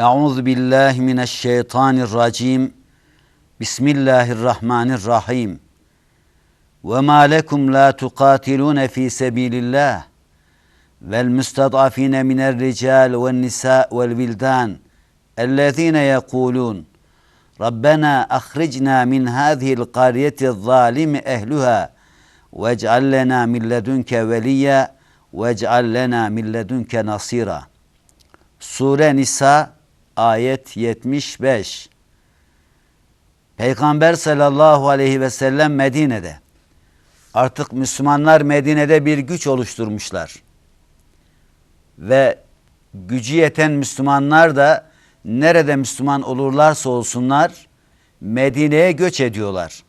Euzu billahi mineşşeytanirracim. Bismillahirrahmanirrahim. Ve ma lekum la tuqatilun fi sabilillah vel mustadafin minel rical ven nisa vel vildan ellezine yekulun Rabbena akhrijna min hadhihi'l qaryeti zalimi ehluha vec'al lena min ledunke veliyya vec'al lena min ledunke nasira. Sure Nisa ayet 75. Peygamber sallallahu aleyhi ve sellem Medine'de. Artık Müslümanlar Medine'de bir güç oluşturmuşlar. Ve gücü yeten Müslümanlar da nerede Müslüman olurlarsa olsunlar Medine'ye göç ediyorlar.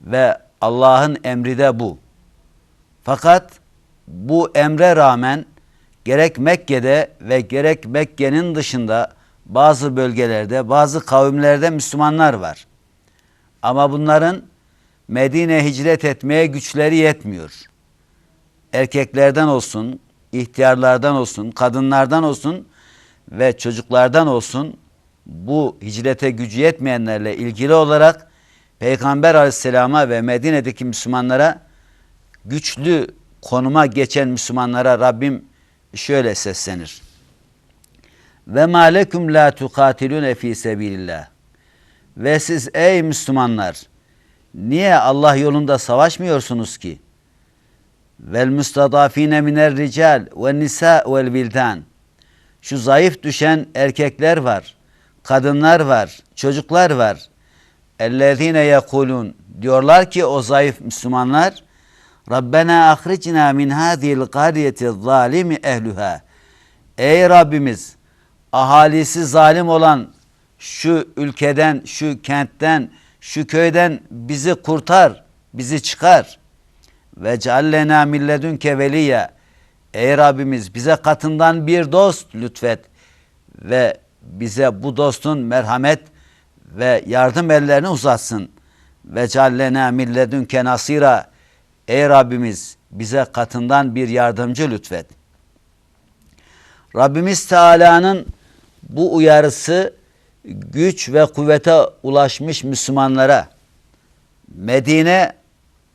Ve Allah'ın emri de bu. Fakat bu emre rağmen gerek Mekke'de ve gerek Mekke'nin dışında bazı bölgelerde, bazı kavimlerde Müslümanlar var. Ama bunların Medine hicret etmeye güçleri yetmiyor. Erkeklerden olsun, ihtiyarlardan olsun, kadınlardan olsun ve çocuklardan olsun bu hicrete gücü yetmeyenlerle ilgili olarak Peygamber aleyhisselama ve Medine'deki Müslümanlara güçlü konuma geçen Müslümanlara Rabbim şöyle seslenir. Ve malekum la tukatilune fi sebilillah. Ve siz ey Müslümanlar niye Allah yolunda savaşmıyorsunuz ki? Vel mustadafine miner rical ve nisa vel vildan. Şu zayıf düşen erkekler var, kadınlar var, çocuklar var. Ellezine yekulun diyorlar ki o zayıf Müslümanlar Rabbena ahricna min hadhihi'l qaryeti zalimi ehluha. Ey Rabbimiz ahalisi zalim olan şu ülkeden, şu kentten, şu köyden bizi kurtar, bizi çıkar. Ve ceallena milledünke veliye. Ey Rabbimiz bize katından bir dost lütfet ve bize bu dostun merhamet ve yardım ellerini uzatsın. Ve ceallena milledünke nasira. Ey Rabbimiz bize katından bir yardımcı lütfet. Rabbimiz Teala'nın bu uyarısı güç ve kuvvete ulaşmış Müslümanlara Medine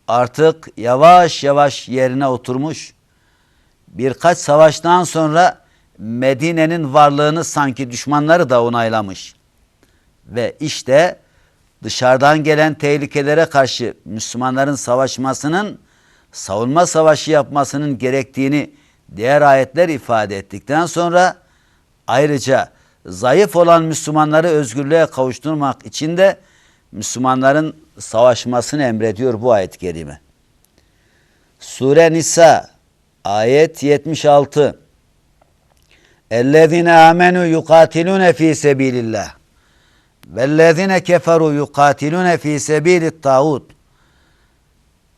artık yavaş yavaş yerine oturmuş. Birkaç savaştan sonra Medine'nin varlığını sanki düşmanları da onaylamış. Ve işte dışarıdan gelen tehlikelere karşı Müslümanların savaşmasının, savunma savaşı yapmasının gerektiğini diğer ayetler ifade ettikten sonra ayrıca zayıf olan Müslümanları özgürlüğe kavuşturmak için de Müslümanların savaşmasını emrediyor bu ayet-i kerime. Sure Nisa ayet 76 اَلَّذِينَ آمَنُوا يُقَاتِلُونَ ف۪ي سَب۪يلِ اللّٰهِ وَالَّذِينَ كَفَرُوا يُقَاتِلُونَ ف۪ي سَب۪يلِ الطَّاغُوتِ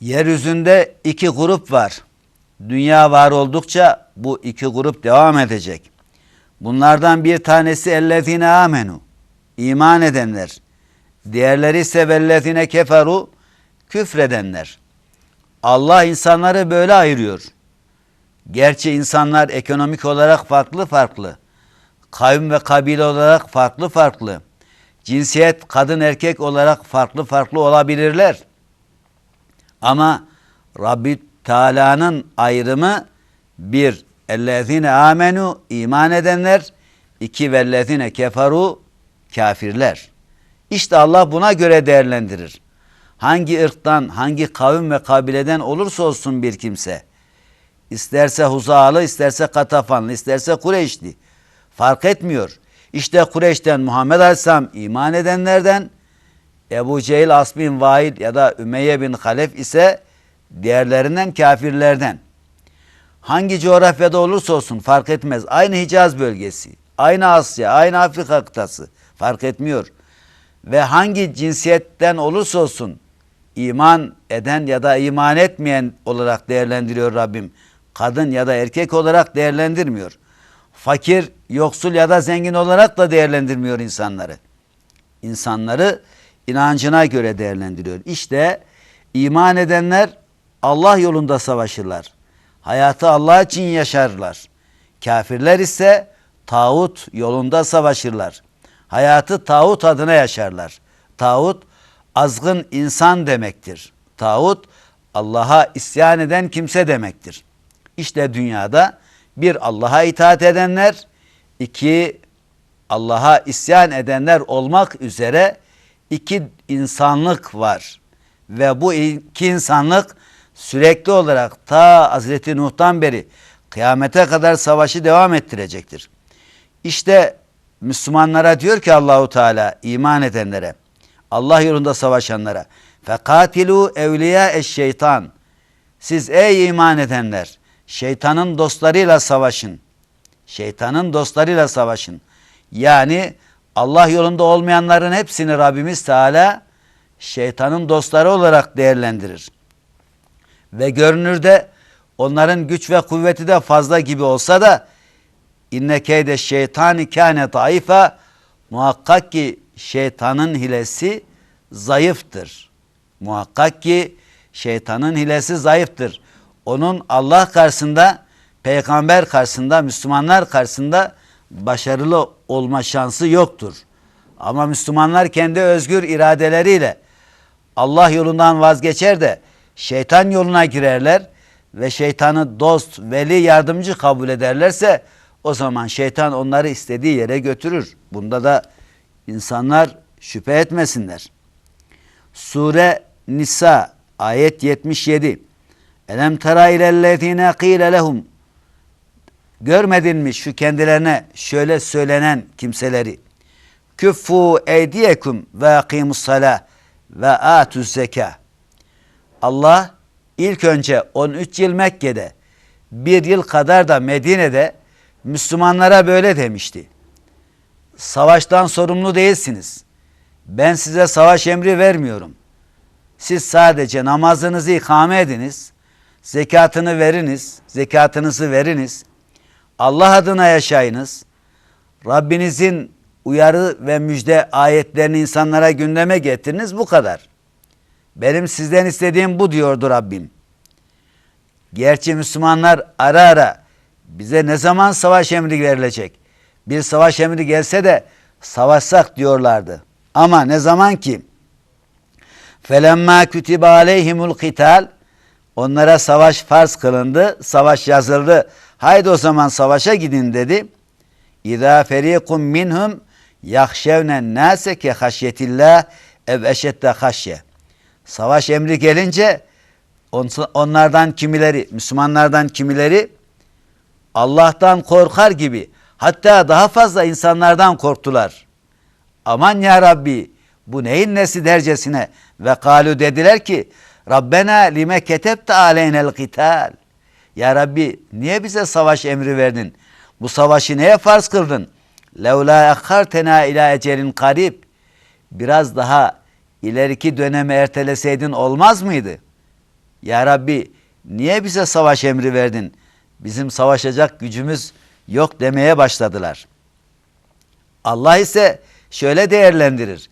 Yeryüzünde iki grup var. Dünya var oldukça bu iki grup devam edecek. Bunlardan bir tanesi ellezine amenu. iman edenler. Diğerleri ise vellezine keferu küfredenler. Allah insanları böyle ayırıyor. Gerçi insanlar ekonomik olarak farklı farklı. Kavim ve kabile olarak farklı farklı. Cinsiyet kadın erkek olarak farklı farklı olabilirler. Ama Rabbi Teala'nın ayrımı bir ellezine amenu iman edenler iki vellezine keferu kafirler. İşte Allah buna göre değerlendirir. Hangi ırktan, hangi kavim ve kabileden olursa olsun bir kimse, isterse Huzalı, isterse Katafanlı, isterse Kureyşli, fark etmiyor. İşte Kureyş'ten Muhammed Aleyhisselam iman edenlerden, Ebu Cehil As bin Vail ya da Ümeyye bin Halef ise diğerlerinden kafirlerden. Hangi coğrafyada olursa olsun fark etmez. Aynı Hicaz bölgesi, aynı Asya, aynı Afrika kıtası fark etmiyor. Ve hangi cinsiyetten olursa olsun iman eden ya da iman etmeyen olarak değerlendiriyor Rabbim. Kadın ya da erkek olarak değerlendirmiyor. Fakir, yoksul ya da zengin olarak da değerlendirmiyor insanları. İnsanları inancına göre değerlendiriyor. İşte iman edenler Allah yolunda savaşırlar. Hayatı Allah için yaşarlar. Kafirler ise tağut yolunda savaşırlar. Hayatı tağut adına yaşarlar. Tağut azgın insan demektir. Tağut Allah'a isyan eden kimse demektir. İşte dünyada bir Allah'a itaat edenler, iki Allah'a isyan edenler olmak üzere iki insanlık var. Ve bu iki insanlık sürekli olarak ta Hazreti Nuh'tan beri kıyamete kadar savaşı devam ettirecektir. İşte Müslümanlara diyor ki Allahu Teala iman edenlere, Allah yolunda savaşanlara, fekatilu evliya eş şeytan. Siz ey iman edenler, şeytanın dostlarıyla savaşın. Şeytanın dostlarıyla savaşın. Yani Allah yolunda olmayanların hepsini Rabbimiz Teala şeytanın dostları olarak değerlendirir. Ve görünürde onların güç ve kuvveti de fazla gibi olsa da inne keyde şeytani kâne taife muhakkak ki şeytanın hilesi zayıftır. Muhakkak ki şeytanın hilesi zayıftır. Onun Allah karşısında, peygamber karşısında, Müslümanlar karşısında başarılı olma şansı yoktur. Ama Müslümanlar kendi özgür iradeleriyle Allah yolundan vazgeçer de şeytan yoluna girerler ve şeytanı dost, veli, yardımcı kabul ederlerse o zaman şeytan onları istediği yere götürür. Bunda da insanlar şüphe etmesinler. Sure Nisa ayet 77. Elem tera ilellezine qile lehum Görmedin mi şu kendilerine şöyle söylenen kimseleri? Küffu eydiyekum ve akimus ve atuz zeka. Allah ilk önce 13 yıl Mekke'de bir yıl kadar da Medine'de Müslümanlara böyle demişti. Savaştan sorumlu değilsiniz. Ben size savaş emri vermiyorum. Siz sadece namazınızı ikame ediniz, zekatını veriniz, zekatınızı veriniz, Allah adına yaşayınız, Rabbinizin uyarı ve müjde ayetlerini insanlara gündeme getiriniz bu kadar. Benim sizden istediğim bu diyordu Rabbim. Gerçi Müslümanlar ara ara bize ne zaman savaş emri verilecek? Bir savaş emri gelse de savaşsak diyorlardı. Ama ne zaman ki felemma kütibe aleyhimul kital onlara savaş farz kılındı, savaş yazıldı. Haydi o zaman savaşa gidin dedi. İza ferikum minhum yahşevnen nase ke haşyetillah ev eşedde haşye. Savaş emri gelince onlardan kimileri, Müslümanlardan kimileri Allah'tan korkar gibi hatta daha fazla insanlardan korktular. Aman ya Rabbi bu neyin nesi dercesine ve kalu dediler ki Rabbena lime ketebte aleynel kital. Ya Rabbi niye bize savaş emri verdin? Bu savaşı neye farz kıldın? Levla akhartena ila ecelin karib. Biraz daha ileriki döneme erteleseydin olmaz mıydı? Ya Rabbi niye bize savaş emri verdin? Bizim savaşacak gücümüz yok demeye başladılar. Allah ise şöyle değerlendirir.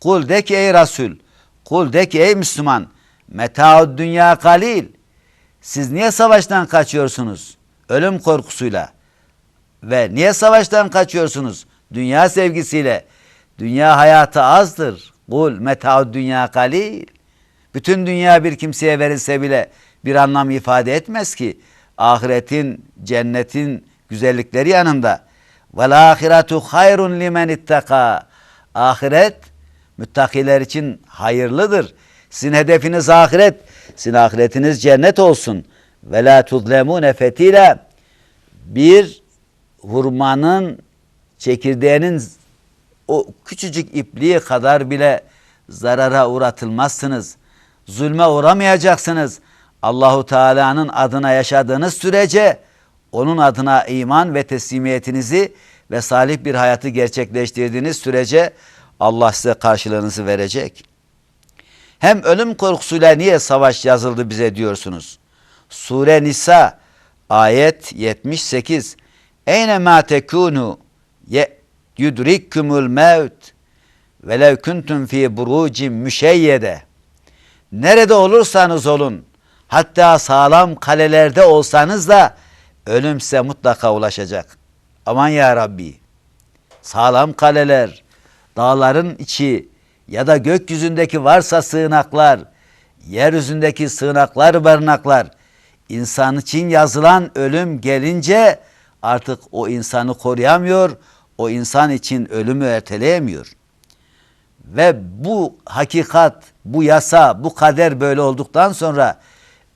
Kul de ki ey Resul, kul de ki ey Müslüman, metaud dünya kalil. Siz niye savaştan kaçıyorsunuz? Ölüm korkusuyla. Ve niye savaştan kaçıyorsunuz? Dünya sevgisiyle. Dünya hayatı azdır. Kul metaud dünya kalil. Bütün dünya bir kimseye verilse bile bir anlam ifade etmez ki. Ahiretin, cennetin güzellikleri yanında. Vel ahiretu hayrun limen ittaka. Ahiret müttakiler için hayırlıdır. Sizin hedefiniz ahiret. Sizin ahiretiniz cennet olsun. Ve la tuzlemune fetila. Bir hurmanın çekirdeğinin o küçücük ipliği kadar bile zarara uğratılmazsınız. Zulme uğramayacaksınız. Allahu Teala'nın adına yaşadığınız sürece onun adına iman ve teslimiyetinizi ve salih bir hayatı gerçekleştirdiğiniz sürece Allah size karşılığınızı verecek. Hem ölüm korkusuyla niye savaş yazıldı bize diyorsunuz? Sure Nisa ayet 78 Eyne ma tekunu yudrikkumul mevt velev kuntum fi burucin müşeyyede Nerede olursanız olun hatta sağlam kalelerde olsanız da ölüm size mutlaka ulaşacak. aman ya Rabbi sağlam kaleler, dağların içi ya da gökyüzündeki varsa sığınaklar, yeryüzündeki sığınaklar, barınaklar, insan için yazılan ölüm gelince artık o insanı koruyamıyor, o insan için ölümü erteleyemiyor. Ve bu hakikat, bu yasa, bu kader böyle olduktan sonra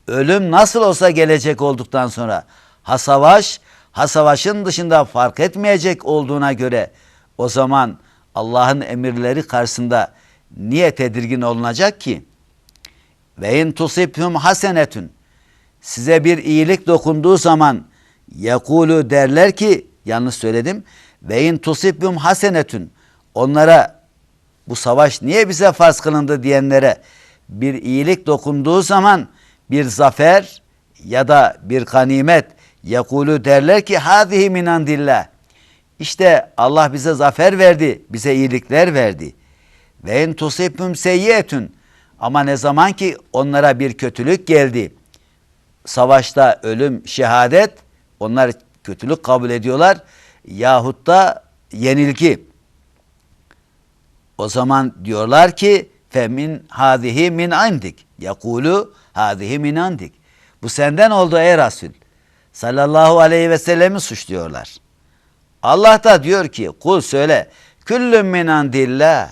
ölüm nasıl olsa gelecek olduktan sonra ha savaş, ha savaşın dışında fark etmeyecek olduğuna göre o zaman Allah'ın emirleri karşısında niye tedirgin olunacak ki? Ve in tusibhum hasenetun size bir iyilik dokunduğu zaman yakulu derler ki yanlış söyledim ve in tusibhum hasenetun onlara bu savaş niye bize farz kılındı diyenlere bir iyilik dokunduğu zaman bir zafer ya da bir ganimet yakulu derler ki hadihi minandillah işte Allah bize zafer verdi, bize iyilikler verdi. Ve en tusibhum seyyiyetun ama ne zaman ki onlara bir kötülük geldi. Savaşta ölüm, şehadet onlar kötülük kabul ediyorlar yahut da yenilgi. O zaman diyorlar ki femin hadihi min indik. Yakulu hadihi min indik. Bu senden oldu ey Resul. Sallallahu aleyhi ve sellemi suçluyorlar. Allah da diyor ki kul söyle küllüm min andillah.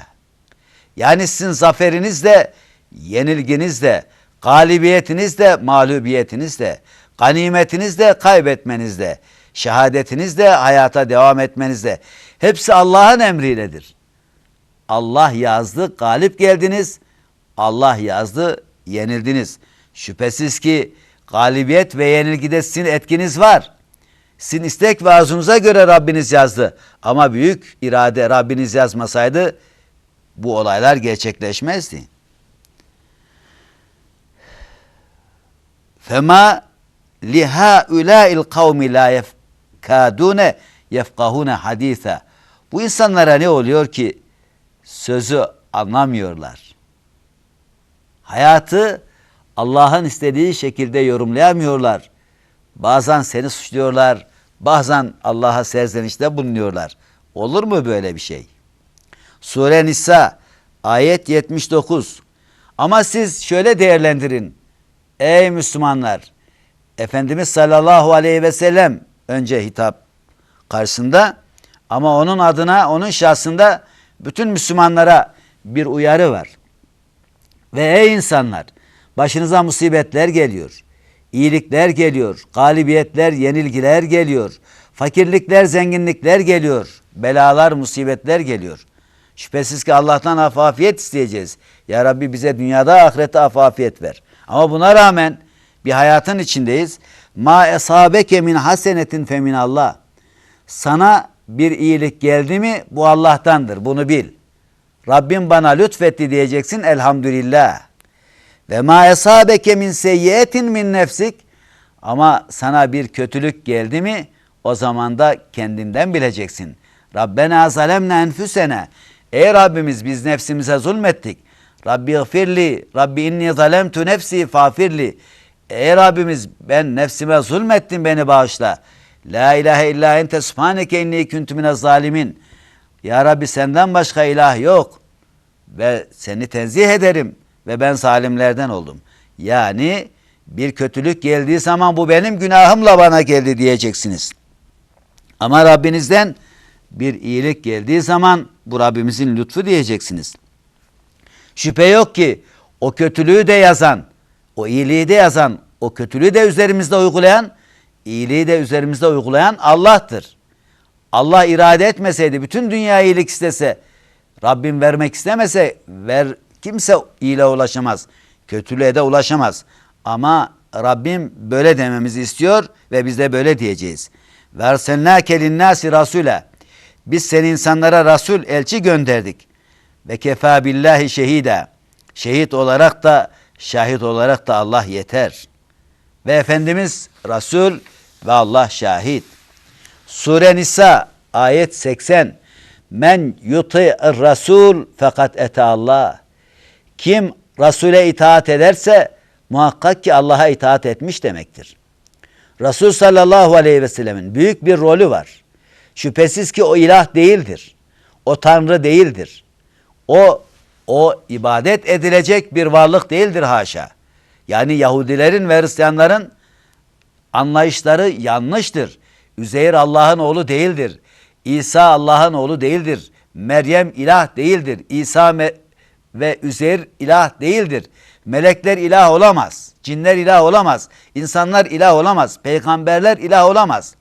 Yani sizin zaferiniz de yenilginiz de galibiyetiniz de mağlubiyetiniz de ganimetiniz de kaybetmeniz de şehadetiniz de hayata devam etmeniz de hepsi Allah'ın emriyledir. Allah yazdı, galip geldiniz. Allah yazdı, yenildiniz. Şüphesiz ki galibiyet ve yenilgide sizin etkiniz var. Sizin istek ve arzunuza göre Rabbiniz yazdı. Ama büyük irade Rabbiniz yazmasaydı bu olaylar gerçekleşmezdi. Fema lihaulâil kavmi la yefkâdûne yefkahûne hadîse. Bu insanlara ne oluyor ki sözü anlamıyorlar. Hayatı Allah'ın istediği şekilde yorumlayamıyorlar. Bazen seni suçluyorlar, bazen Allah'a serzenişte bulunuyorlar. Olur mu böyle bir şey? Sure Nisa ayet 79. Ama siz şöyle değerlendirin. Ey Müslümanlar! Efendimiz sallallahu aleyhi ve sellem önce hitap karşısında ama onun adına, onun şahsında bütün Müslümanlara bir uyarı var. Ve ey insanlar başınıza musibetler geliyor. iyilikler geliyor. Galibiyetler, yenilgiler geliyor. Fakirlikler, zenginlikler geliyor. Belalar, musibetler geliyor. Şüphesiz ki Allah'tan afafiyet isteyeceğiz. Ya Rabbi bize dünyada ahirette afafiyet ver. Ama buna rağmen bir hayatın içindeyiz. Ma esabeke min hasenetin femin Allah. Sana bir iyilik geldi mi bu Allah'tandır. Bunu bil. Rabbim bana lütfetti diyeceksin elhamdülillah. Ve ma esabeke min seyyiyetin min nefsik. Ama sana bir kötülük geldi mi o zaman da kendinden bileceksin. Rabbena zalemne enfüsene. Ey Rabbimiz biz nefsimize zulmettik. Rabbi gfirli, Rabbi inni zalemtu nefsi fafirli. Ey Rabbimiz ben nefsime zulmettim beni bağışla. La ilahe illa ente subhaneke inni kuntu minez zalimin. Ya Rabbi senden başka ilah yok. Ve seni tenzih ederim ve ben zalimlerden oldum. Yani bir kötülük geldiği zaman bu benim günahımla bana geldi diyeceksiniz. Ama Rabbinizden bir iyilik geldiği zaman bu Rabbimizin lütfu diyeceksiniz. Şüphe yok ki o kötülüğü de yazan, o iyiliği de yazan, o kötülüğü de üzerimizde uygulayan, iyiliği de üzerimizde uygulayan Allah'tır. Allah irade etmeseydi, bütün dünya iyilik istese, Rabbim vermek istemese, ver kimse iyiliğe ulaşamaz. Kötülüğe de ulaşamaz. Ama Rabbim böyle dememizi istiyor ve biz de böyle diyeceğiz. Versennâke linnâsi rasûle. Biz seni insanlara Rasul, elçi gönderdik. Ve kefâ billahi şehide. Şehit olarak da, şahit olarak da Allah yeter. Ve Efendimiz Resul ve Allah şahit. Sure Nisa ayet 80. Men yuti Rasul fakat ete Allah. Kim Resul'e itaat ederse muhakkak ki Allah'a itaat etmiş demektir. Resul sallallahu aleyhi ve sellemin büyük bir rolü var. Şüphesiz ki o ilah değildir. O tanrı değildir. O o ibadet edilecek bir varlık değildir haşa. Yani Yahudilerin ve Hristiyanların anlayışları yanlıştır. Üzeyir Allah'ın oğlu değildir. İsa Allah'ın oğlu değildir. Meryem ilah değildir. İsa ve Üzeyir ilah değildir. Melekler ilah olamaz. Cinler ilah olamaz. İnsanlar ilah olamaz. Peygamberler ilah olamaz.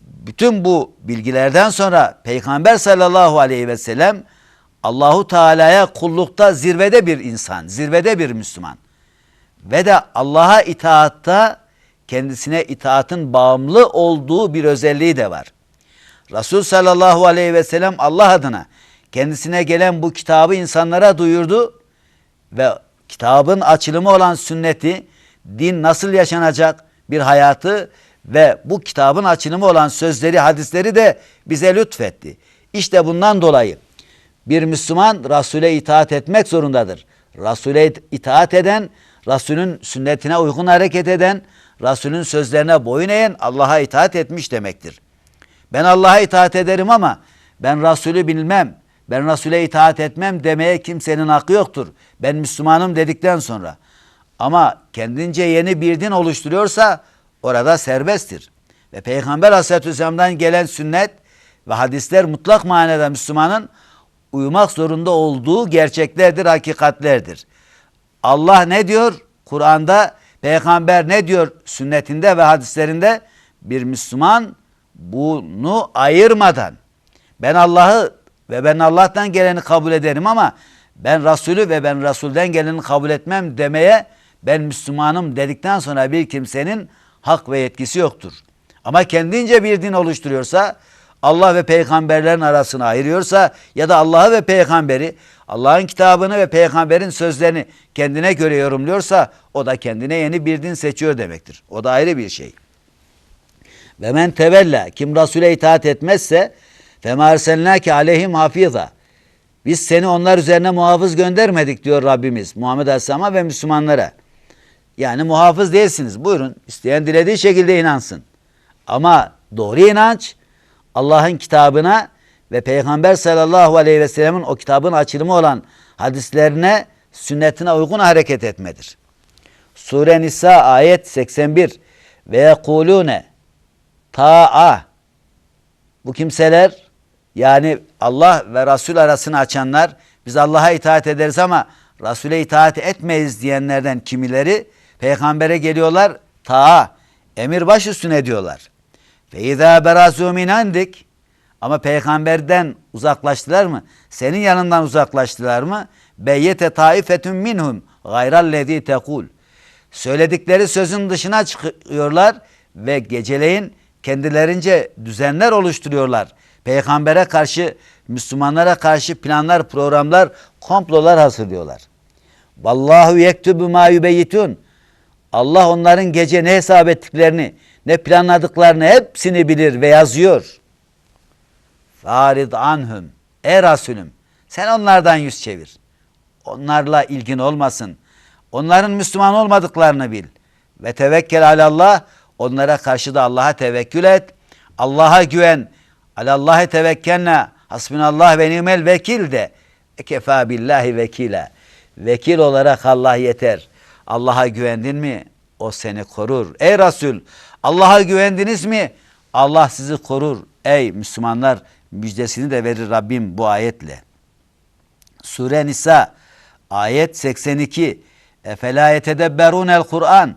Bütün bu bilgilerden sonra Peygamber sallallahu aleyhi ve sellem Allahu Teala'ya kullukta zirvede bir insan, zirvede bir Müslüman. Ve de Allah'a itaatta kendisine itaatın bağımlı olduğu bir özelliği de var. Resul sallallahu aleyhi ve sellem Allah adına kendisine gelen bu kitabı insanlara duyurdu ve kitabın açılımı olan sünneti, din nasıl yaşanacak bir hayatı ve bu kitabın açılımı olan sözleri, hadisleri de bize lütfetti. İşte bundan dolayı bir Müslüman Resul'e itaat etmek zorundadır. Resul'e itaat eden, Resul'ün sünnetine uygun hareket eden, Resul'ün sözlerine boyun eğen Allah'a itaat etmiş demektir. Ben Allah'a itaat ederim ama ben Resul'ü bilmem, ben Resul'e itaat etmem demeye kimsenin hakkı yoktur. Ben Müslümanım dedikten sonra. Ama kendince yeni bir din oluşturuyorsa orada serbesttir. Ve Peygamber Aleyhisselatü Vesselam'dan gelen sünnet ve hadisler mutlak manada Müslümanın uyumak zorunda olduğu gerçeklerdir, hakikatlerdir. Allah ne diyor? Kur'an'da peygamber ne diyor sünnetinde ve hadislerinde? Bir Müslüman bunu ayırmadan ben Allah'ı ve ben Allah'tan geleni kabul ederim ama ben Resulü ve ben Resul'den geleni kabul etmem demeye ben Müslümanım dedikten sonra bir kimsenin hak ve yetkisi yoktur. Ama kendince bir din oluşturuyorsa Allah ve peygamberlerin arasını ayırıyorsa ya da Allah'ı ve peygamberi Allah'ın kitabını ve peygamberin sözlerini kendine göre yorumluyorsa o da kendine yeni bir din seçiyor demektir. O da ayrı bir şey. Ve men tevella kim Resul'e itaat etmezse fema erselnâke aleyhim hafiza. Biz seni onlar üzerine muhafız göndermedik diyor Rabbimiz Muhammed Aleyhisselam'a ve Müslümanlara. Yani muhafız değilsiniz. Buyurun isteyen dilediği şekilde inansın. Ama doğru inanç Allah'ın kitabına ve Peygamber sallallahu aleyhi ve sellemin o kitabın açılımı olan hadislerine, sünnetine uygun hareket etmedir. Sure Nisa ayet 81 ve yekulune ta'a bu kimseler yani Allah ve Resul arasını açanlar biz Allah'a itaat ederiz ama Resul'e itaat etmeyiz diyenlerden kimileri peygambere geliyorlar ta'a emir baş üstüne diyorlar. Ve izâ berazû minendik ama peygamberden uzaklaştılar mı? Senin yanından uzaklaştılar mı? Beyyete taifetun minhum gayrallezî tekul. Söyledikleri sözün dışına çıkıyorlar ve geceleyin kendilerince düzenler oluşturuyorlar. Peygambere karşı, Müslümanlara karşı planlar, programlar, komplolar hazırlıyorlar. Vallahu yektubu ma yubeyyitun. Allah onların gece ne hesap ettiklerini, ne planladıklarını hepsini bilir ve yazıyor. Farid anhum. Ey Resulüm sen onlardan yüz çevir. Onlarla ilgin olmasın. Onların Müslüman olmadıklarını bil. Ve tevekkel alallah. Onlara karşı da Allah'a tevekkül et. Allah'a güven. Alallahi tevekkelne. Hasbunallah ve nimel vekil de. Ekefa billahi vekile. Vekil olarak Allah yeter. Allah'a güvendin mi? O seni korur. Ey Resul Allah'a güvendiniz mi? Allah sizi korur. Ey Müslümanlar müjdesini de verir Rabbim bu ayetle. Sure Nisa ayet 82. Efela yetedebberunel Kur'an.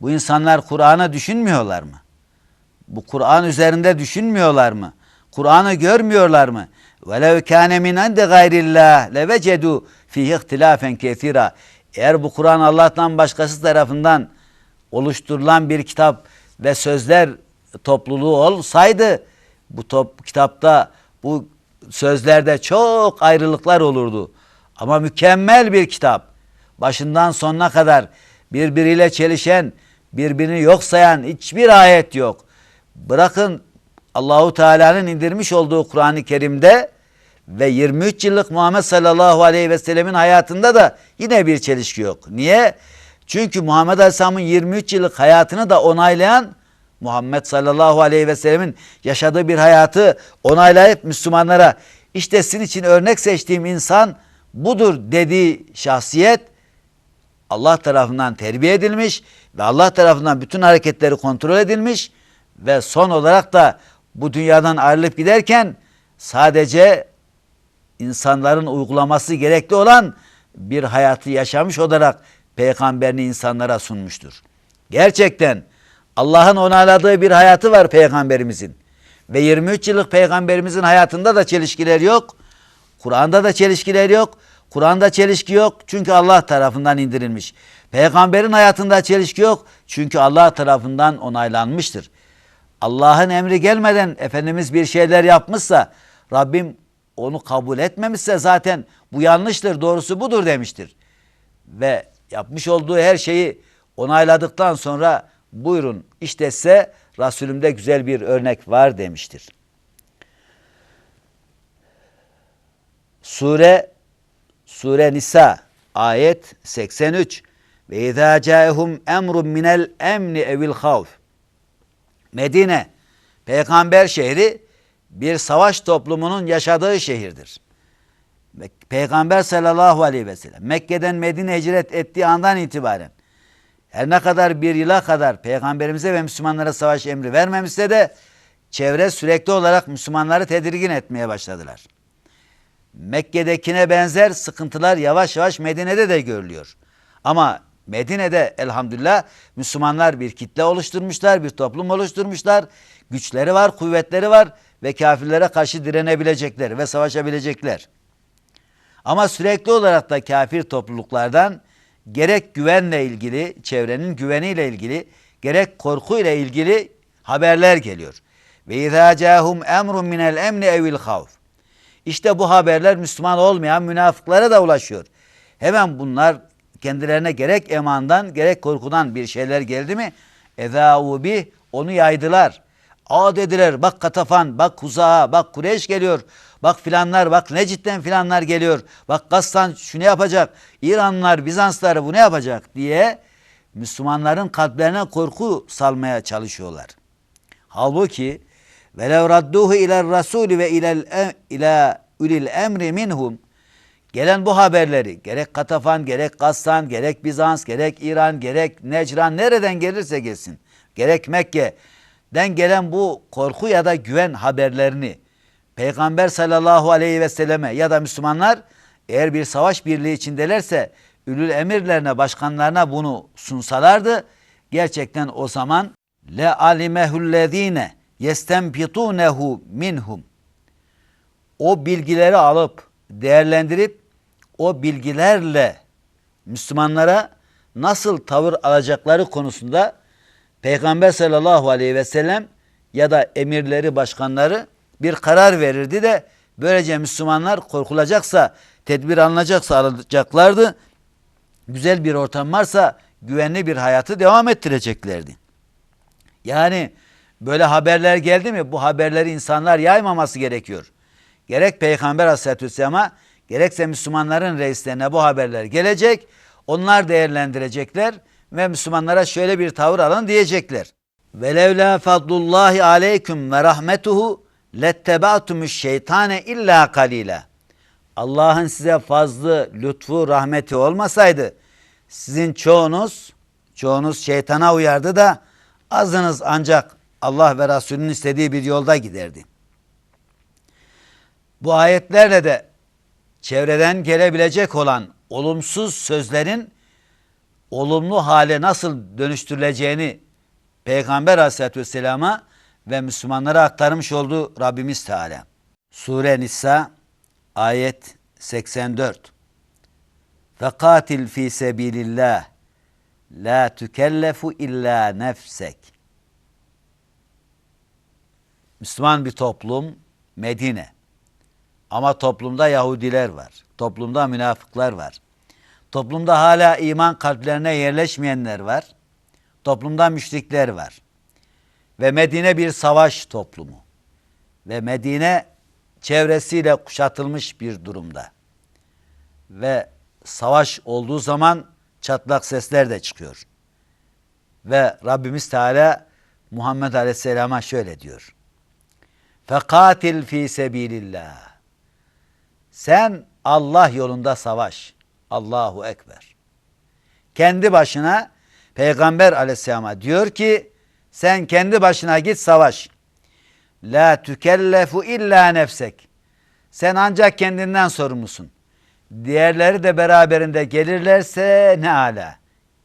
Bu insanlar Kur'an'ı düşünmüyorlar mı? Bu Kur'an üzerinde düşünmüyorlar mı? Kur'an'ı görmüyorlar mı? وَلَوْ كَانَ مِنْ عَنْدِ غَيْرِ اللّٰهِ لَوَجَدُوا فِيهِ اخْتِلَافًا كَثِيرًا Eğer bu Kur'an Allah'tan başkası tarafından oluşturulan bir kitap ve sözler topluluğu olsaydı bu top, kitapta bu sözlerde çok ayrılıklar olurdu. Ama mükemmel bir kitap. Başından sonuna kadar birbiriyle çelişen, birbirini yok sayan hiçbir ayet yok. Bırakın Allahu Teala'nın indirmiş olduğu Kur'an-ı Kerim'de ve 23 yıllık Muhammed sallallahu aleyhi ve sellemin hayatında da yine bir çelişki yok. Niye? Çünkü Muhammed Aleyhisselam'ın 23 yıllık hayatını da onaylayan Muhammed sallallahu aleyhi ve sellemin yaşadığı bir hayatı onaylayıp Müslümanlara işte sizin için örnek seçtiğim insan budur dediği şahsiyet Allah tarafından terbiye edilmiş ve Allah tarafından bütün hareketleri kontrol edilmiş ve son olarak da bu dünyadan ayrılıp giderken sadece insanların uygulaması gerekli olan bir hayatı yaşamış olarak peygamberini insanlara sunmuştur. Gerçekten Allah'ın onayladığı bir hayatı var peygamberimizin. Ve 23 yıllık peygamberimizin hayatında da çelişkiler yok. Kur'an'da da çelişkiler yok. Kur'an'da çelişki yok çünkü Allah tarafından indirilmiş. Peygamberin hayatında çelişki yok çünkü Allah tarafından onaylanmıştır. Allah'ın emri gelmeden Efendimiz bir şeyler yapmışsa Rabbim onu kabul etmemişse zaten bu yanlıştır doğrusu budur demiştir. Ve yapmış olduğu her şeyi onayladıktan sonra buyurun işte size Resulümde güzel bir örnek var demiştir. Sure Sure Nisa ayet 83 ve izâ câehum emrun minel emni evil havf Medine peygamber şehri bir savaş toplumunun yaşadığı şehirdir. Peygamber sallallahu aleyhi ve sellem Mekke'den Medine hicret ettiği andan itibaren her ne kadar bir yıla kadar peygamberimize ve Müslümanlara savaş emri vermemişse de çevre sürekli olarak Müslümanları tedirgin etmeye başladılar. Mekke'dekine benzer sıkıntılar yavaş yavaş Medine'de de görülüyor. Ama Medine'de elhamdülillah Müslümanlar bir kitle oluşturmuşlar, bir toplum oluşturmuşlar. Güçleri var, kuvvetleri var ve kafirlere karşı direnebilecekler ve savaşabilecekler. Ama sürekli olarak da kafir topluluklardan gerek güvenle ilgili, çevrenin güveniyle ilgili, gerek korkuyla ilgili haberler geliyor. Ve izâ câhum emrun minel emni evil havf. İşte bu haberler Müslüman olmayan münafıklara da ulaşıyor. Hemen bunlar kendilerine gerek emandan gerek korkudan bir şeyler geldi mi ezâu bi onu yaydılar. Aa dediler bak Katafan, bak Kuza'a, bak Kureyş geliyor. Bak filanlar, bak Necit'ten filanlar geliyor. Bak Gassan şunu yapacak. İranlılar, Bizanslar bu ne yapacak diye Müslümanların kalplerine korku salmaya çalışıyorlar. Halbuki velev radduhu iler rasulü ve ilel ila ulil emri minhum gelen bu haberleri gerek Katafan, gerek Gassan, gerek Bizans, gerek İran, gerek Necran nereden gelirse gelsin gerek Mekke'den gelen bu korku ya da güven haberlerini Peygamber sallallahu aleyhi ve selleme ya da Müslümanlar eğer bir savaş birliği içindelerse ülül emirlerine, başkanlarına bunu sunsalardı gerçekten o zaman le alimehullezine yestempitunehu minhum. O bilgileri alıp değerlendirip o bilgilerle Müslümanlara nasıl tavır alacakları konusunda Peygamber sallallahu aleyhi ve sellem ya da emirleri, başkanları bir karar verirdi de böylece Müslümanlar korkulacaksa, tedbir alınacaksa alacaklardı. Güzel bir ortam varsa güvenli bir hayatı devam ettireceklerdi. Yani böyle haberler geldi mi bu haberleri insanlar yaymaması gerekiyor. Gerek Peygamber Aleyhisselatü Vesselam'a gerekse Müslümanların reislerine bu haberler gelecek. Onlar değerlendirecekler ve Müslümanlara şöyle bir tavır alın diyecekler. Velevla fadlullahi aleyküm ve rahmetuhu lettebatumüş şeytane illa kalila. Allah'ın size fazlı lütfu rahmeti olmasaydı sizin çoğunuz çoğunuz şeytana uyardı da azınız ancak Allah ve Resulünün istediği bir yolda giderdi. Bu ayetlerle de çevreden gelebilecek olan olumsuz sözlerin olumlu hale nasıl dönüştürüleceğini Peygamber Aleyhisselatü Vesselam'a ve Müslümanlara aktarmış olduğu Rabbimiz Teala. Sure Nisa ayet 84. Fekatil fi sebilillah la tükellefu illa nefsek. Müslüman bir toplum Medine. Ama toplumda Yahudiler var. Toplumda münafıklar var. Toplumda hala iman kalplerine yerleşmeyenler var. Toplumda müşrikler var. Ve Medine bir savaş toplumu. Ve Medine çevresiyle kuşatılmış bir durumda. Ve savaş olduğu zaman çatlak sesler de çıkıyor. Ve Rabbimiz Teala Muhammed Aleyhisselam'a şöyle diyor. Fekatil fi sebilillah. Sen Allah yolunda savaş. Allahu Ekber. Kendi başına Peygamber Aleyhisselam'a diyor ki sen kendi başına git savaş. La tükellefu illa nefsek. Sen ancak kendinden sorumlusun. Diğerleri de beraberinde gelirlerse ne ala.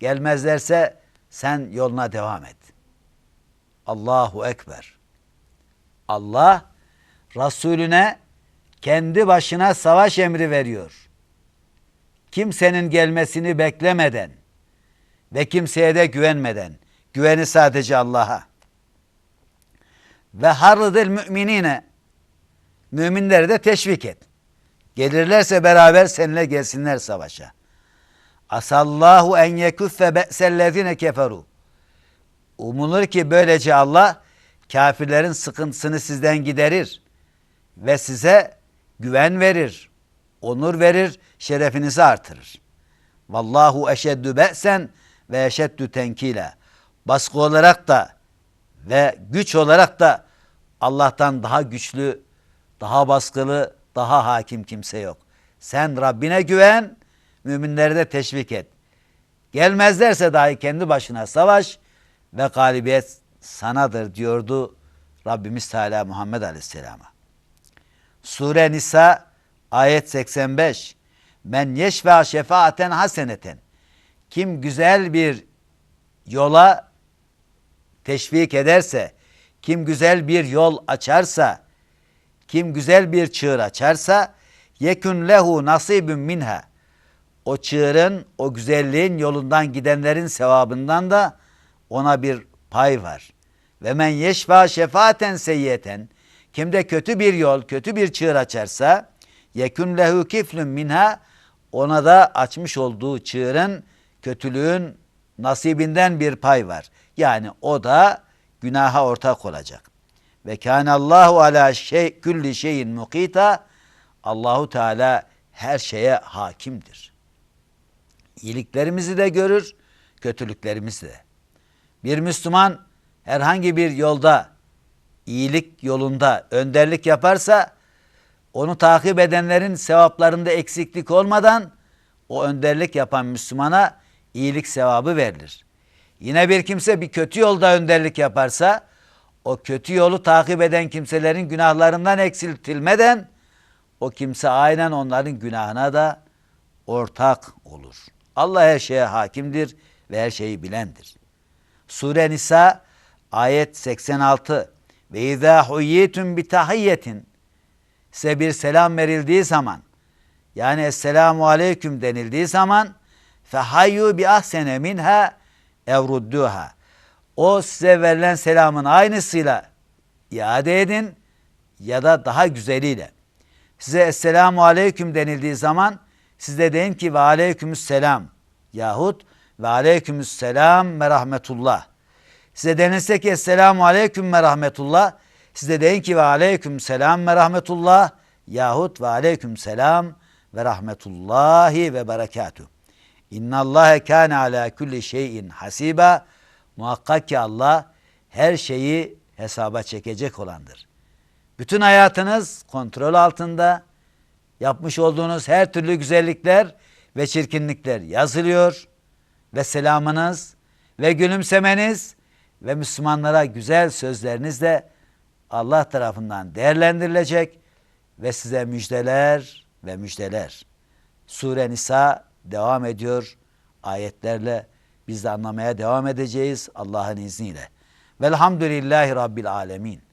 Gelmezlerse sen yoluna devam et. Allahu Ekber. Allah Resulüne kendi başına savaş emri veriyor. Kimsenin gelmesini beklemeden ve kimseye de güvenmeden, güveni sadece Allah'a. Ve harridil müminine, müminleri de teşvik et. Gelirlerse beraber seninle gelsinler savaşa. Asallahu en yekuffe be'sellezine keferu. Umulur ki böylece Allah kafirlerin sıkıntısını sizden giderir ve size güven verir, onur verir, şerefinizi artırır. Vallahu eşeddü be'sen ve eşeddü tenkile. Baskı olarak da ve güç olarak da Allah'tan daha güçlü, daha baskılı, daha hakim kimse yok. Sen Rabbine güven, müminleri de teşvik et. Gelmezlerse dahi kendi başına savaş ve galibiyet sanadır diyordu Rabbimiz Teala Muhammed Aleyhisselam'a. Sure Nisa ayet 85 Men yeşfa şefaaten haseneten Kim güzel bir yola teşvik ederse, kim güzel bir yol açarsa, kim güzel bir çığır açarsa yekun lehu nasibun minha. O çığırın, o güzelliğin yolundan gidenlerin sevabından da ona bir pay var. Ve men yeşfa şefaaten seyyeten kim de kötü bir yol, kötü bir çığır açarsa yekun lehu kiflun minha ona da açmış olduğu çığırın, kötülüğün nasibinden bir pay var. Yani o da günaha ortak olacak. Ve kâne Allahu ala şey külli şeyin mukita. Allahu Teala her şeye hakimdir. İyiliklerimizi de görür, kötülüklerimizi de. Bir Müslüman herhangi bir yolda, iyilik yolunda önderlik yaparsa onu takip edenlerin sevaplarında eksiklik olmadan o önderlik yapan Müslümana iyilik sevabı verilir. Yine bir kimse bir kötü yolda önderlik yaparsa o kötü yolu takip eden kimselerin günahlarından eksiltilmeden o kimse aynen onların günahına da ortak olur. Allah her şeye hakimdir ve her şeyi bilendir. Sure Nisa ayet 86 ve izâ huyyitum bi tahiyyetin size bir selam verildiği zaman yani esselamu aleyküm denildiği zaman fehayyu bi ahsene minha evrudduha. O size verilen selamın aynısıyla iade edin ya da daha güzeliyle. Size esselamu aleyküm denildiği zaman siz de deyin ki ve aleykümüsselam yahut ve aleykümüsselam ve rahmetullah. Size denilse ki esselamu aleyküm ve rahmetullah siz de deyin ki ve aleyküm selam ve rahmetullah yahut ve aleyküm selam ve rahmetullahi ve berekatuhu. İnna Allahe kâne ala kulli şeyin hasiba. Muhakkak ki Allah her şeyi hesaba çekecek olandır. Bütün hayatınız kontrol altında. Yapmış olduğunuz her türlü güzellikler ve çirkinlikler yazılıyor. Ve selamınız ve gülümsemeniz ve Müslümanlara güzel sözleriniz de Allah tarafından değerlendirilecek ve size müjdeler ve müjdeler. Sure Nisa devam ediyor ayetlerle. Biz de anlamaya devam edeceğiz Allah'ın izniyle. Velhamdülillahi Rabbil Alemin.